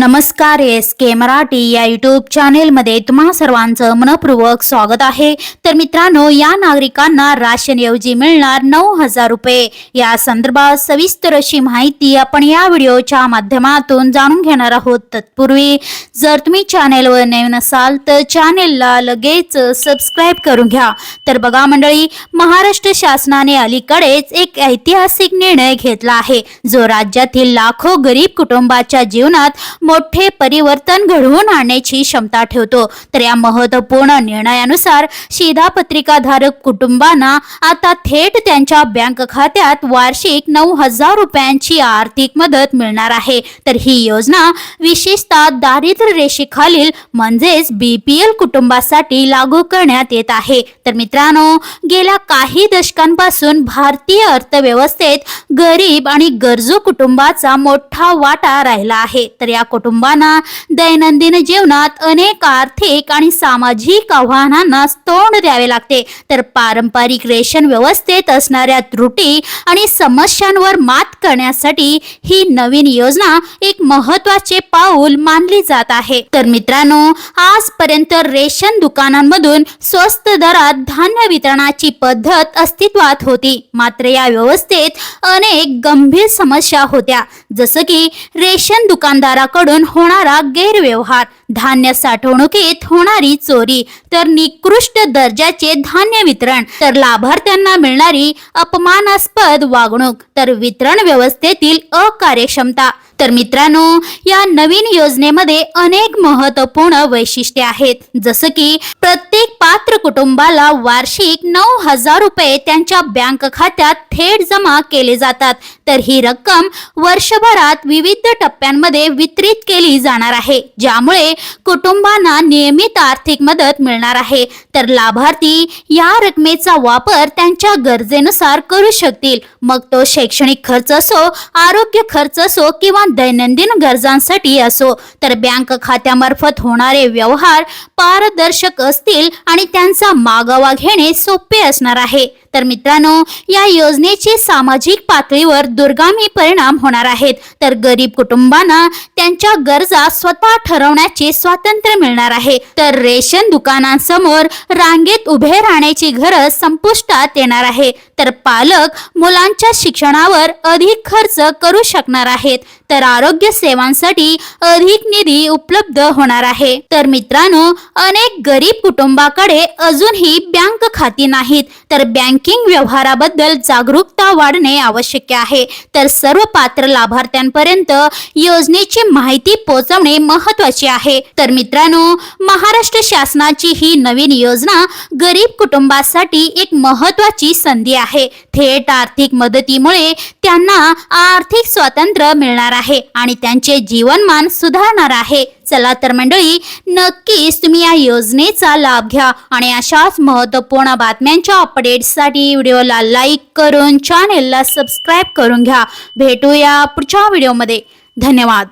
नमस्कार एस के मराठी या युट्यूब चॅनेलमध्ये तुम्हा सर्वांचं मनपूर्वक स्वागत आहे. तर मित्रांनो या नागरिकांना राशनऐवजी मिळणार नऊ हजार रुपये. या संदर्भात सविस्तर अशी माहिती आपण या व्हिडिओच्या माध्यमातून जाणून घेणार आहोत. तत्पूर्वी जर तुम्ही चॅनेलवर नवीन असाल तर चॅनेलला लगेच सबस्क्राईब करून घ्या. तर बघा मंडळी महाराष्ट्र शासनाने अलीकडेच एक ऐतिहासिक निर्णय घेतला आहे. जो राज्यातील लाखो गरीब कुटुंबाच्या जीवनात मोठे परिवर्तन घडवून आणण्याची क्षमता ठेवतो. तर या महत्त्वपूर्ण निर्णयानुसार शिधापत्रिकाधारक कुटुंबांना आता थेट त्यांच्या बँक खात्यात वार्षिक नऊ हजार रुपयांची आर्थिक मदत मिळणार आहे. तर ही योजना विशेषतः दारिद्र्य रेषेखालील म्हणजेच बीपीएल कुटुंबासाठी लागू करण्यात येत आहे. तर मित्रांनो गेल्या काही दशकांपासून भारतीय अर्थव्यवस्थेत गरीब आणि गरजू कुटुंबाचा मोठा वाटा राहिला आहे. तर या कुटुंबांना दैनंदिन जीवनात अनेक आर्थिक आणि सामाजिक आव्हानांना तोंड द्यावे लागते. तर पारंपरिक रेशन व्यवस्थेत असणाऱ्या त्रुटी आणि समस्यांवर मात करण्यासाठी ही नवीन योजना एक महत्त्वाचे पाऊल मानली जात आहे. तर मित्रांनो आजपर्यंत रेशन दुकानांमधून स्वस्त दरात धान्य वितरणाची पद्धत अस्तित्वात होती. मात्र या व्यवस्थेत अनेक गंभीर समस्या होत्या. जसं की रेशन दुकानदाराकडून होणारा गैरव्यवहार. धान्य साठवणुकीत होणारी चोरी तर निकृष्ट दर्जाचे धान्य वितरण तर लाभार्थ्यांना मिळणारी अपमानास्पद वागणूक तर वितरण व्यवस्थेतील अकार्यक्षमता. तर मित्रांनो या नवीन योजनेमध्ये अनेक महत्त्वपूर्ण वैशिष्ट्ये आहेत. जसं की प्रत्येक पात्र कुटुंबाला वार्षिक नऊ हजार रुपये त्यांच्या बँक खात्यात थेट जमा केले जातात. तर ही रक्कम वर्षभरात विविध टप्प्यांमध्ये वितरित केली जाणार आहे ज्यामुळे कुटुंबांना नियमित आर्थिक मदत मिळणार आहे. तर लाभार्थी या रकमेचा वापर त्यांच्या गरजेनुसार करू शकतील. मग तो शैक्षणिक खर्च असो आरोग्य खर्च असो किंवा दैनंदिन गरजांसाठी असो तर बँक खात्यामार्फत होणारे व्यवहार पारदर्शक असतील आणि त्यांचा मागोवा घेणे सोपे असणार आहे. तर मित्रांनो या योजनेचे सामाजिक पातळीवर दुर्गामी परिणाम होणार आहेत. तर गरीब कुटुंबांना त्यांच्या गरजा स्वतः ठरवण्याचे स्वातंत्र्य मिळणार आहे. तर रेशन दुकानांसमोर रांगेत उभे राहण्याची गरज संपुष्टात येणार आहे. तर पालक मुलांच्या शिक्षणावर अधिक खर्च करू शकणार आहेत. तर आरोग्य सेवांसाठी अधिक निधी उपलब्ध होणार आहे. तर मित्रांनो अनेक गरीब कुटुंबाकडे अजूनही बँक खाती नाहीत. तर बँक बँकिंग व्यवहाराबद्दल जागरूकता वाढणे आवश्यक आहे. तर सर्व पात्र लाभार्थ्यांपर्यंत योजनेची माहिती पोहोचवणे महत्त्वाचे आहे. तर मित्रांनो महाराष्ट्र शासनाची ही नवीन योजना गरीब कुटुंबासाठी एक महत्वाची संधी आहे. थेट आर्थिक मदतीमुळे त्यांना आर्थिक स्वातंत्र्य मिळणार आहे आणि त्यांचे जीवनमान सुधारणार आहे. चला तर मंडळी नक्कीच तुम्ही या योजनेचा लाभ घ्या आणि अशाच महत्त्वपूर्ण बातम्यांच्या अपडेट्ससाठी व्हिडिओला लाईक करून चॅनेलला सबस्क्राईब करून घ्या. भेटूया पुढच्या व्हिडिओमध्ये धन्यवाद.